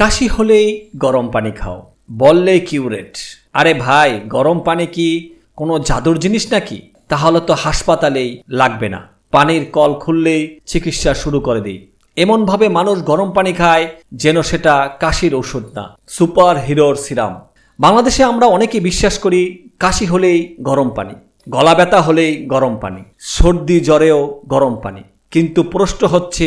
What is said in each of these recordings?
কাশি হলেই গরম পানি খাও, বললেই কিউরেট। আরে ভাই, গরম পানি কি কোনো জাদুর জিনিস নাকি? তাহলে তো হাসপাতালেই লাগবে না। পানির কল খুললেই চিকিৎসা শুরু করে দিই। এমনভাবে মানুষ গরম পানি খায় যেন সেটা কাশির ওষুধ না সুপার হিরোর সিরাম। বাংলাদেশে আমরা অনেকে বিশ্বাস করি কাশি হলেই গরম পানি, গলা ব্যথা হলেই গরম পানি, সর্দি জ্বরেও গরম পানি। কিন্তু প্রশ্ন হচ্ছে,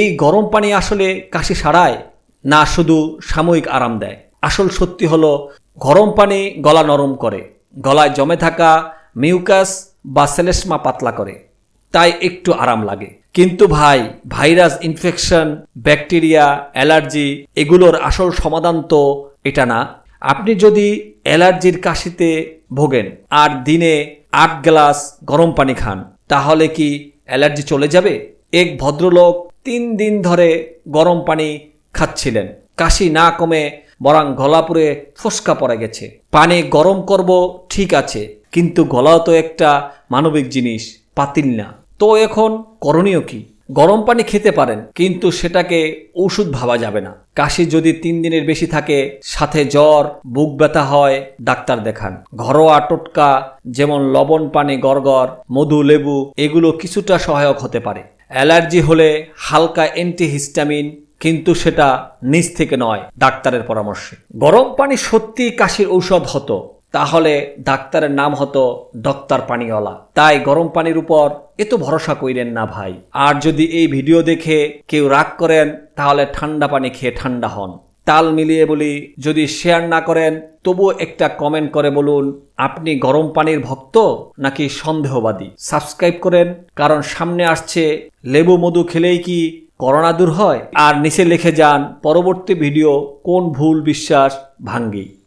এই গরম পানি আসলে কাশি সারায়? না শুধু সাময়িক আরাম দেয়। আসল সত্যি হলো, গরম পানি গলা নরম করে, গলায় জমে থাকা মিউকাস বা সেলেসমা পাতলা করে। তাই একটু আরাম লাগে। কিন্তু ভাই, ভাইরাস ইনফেকশন, ব্যাকটেরিয়া, অ্যালার্জি, এগুলোর আসল সমাধান তো এটা না। আপনি যদি অ্যালার্জির কাশিতে ভোগেন আর দিনে আট গ্লাস গরম পানি খান, তাহলে কি অ্যালার্জি চলে যাবে? এক ভদ্রলোক তিন দিন ধরে গরম পানি খাচ্ছিলেন। কাশি না কমে বরং গলা পুড়ে ফসকা পড়ে গেছে। পানে গরম করব, ঠিক আছে, কিন্তু গলাও তো একটা মানবিক জিনিস, পাতিল না। তো এখন করণীয় কি? গরম পানি খেতে পারেন, কিন্তু সেটাকে ওষুধ ভাবা যাবে না। কাশি যদি তিন দিনের বেশি থাকে, সাথে জ্বর, বুক ব্যথা হয়, ডাক্তার দেখান। ঘরোয়া টোটকা, যেমন লবণ পানি গড়গড়, মধু, লেবু, এগুলো কিছুটা সহায়ক হতে পারে। অ্যালার্জি হলে হালকা অ্যান্টিহিস্টামিন কিন্তু সেটা নিজ থেকে নয়, ডাক্তারের পরামর্শে। গরম পানি সত্যি কাশির ঔষধ হতো, তাহলে ডাক্তারের নাম হতো ডক্টর পানিওয়ালা। তাই গরম পানির উপর এত ভরসা কইরেন না ভাই। আর যদি এই ভিডিও দেখে কেউ রাগ করেন, তাহলে ঠান্ডা পানি খেয়ে ঠান্ডা হন। তাল মিলিয়ে বলি, যদি শেয়ার না করেন, তবুও একটা কমেন্ট করে বলুন, আপনি গরম পানির ভক্ত নাকি সন্দেহবাদী? সাবস্ক্রাইব করেন, কারণ সামনে আসছে লেবু মধু খেলেই কি করোনা দূর হয়। আর নিচে লিখে যান পরবর্তী ভিডিও কোন ভুল বিশ্বাস ভাঙ্গি।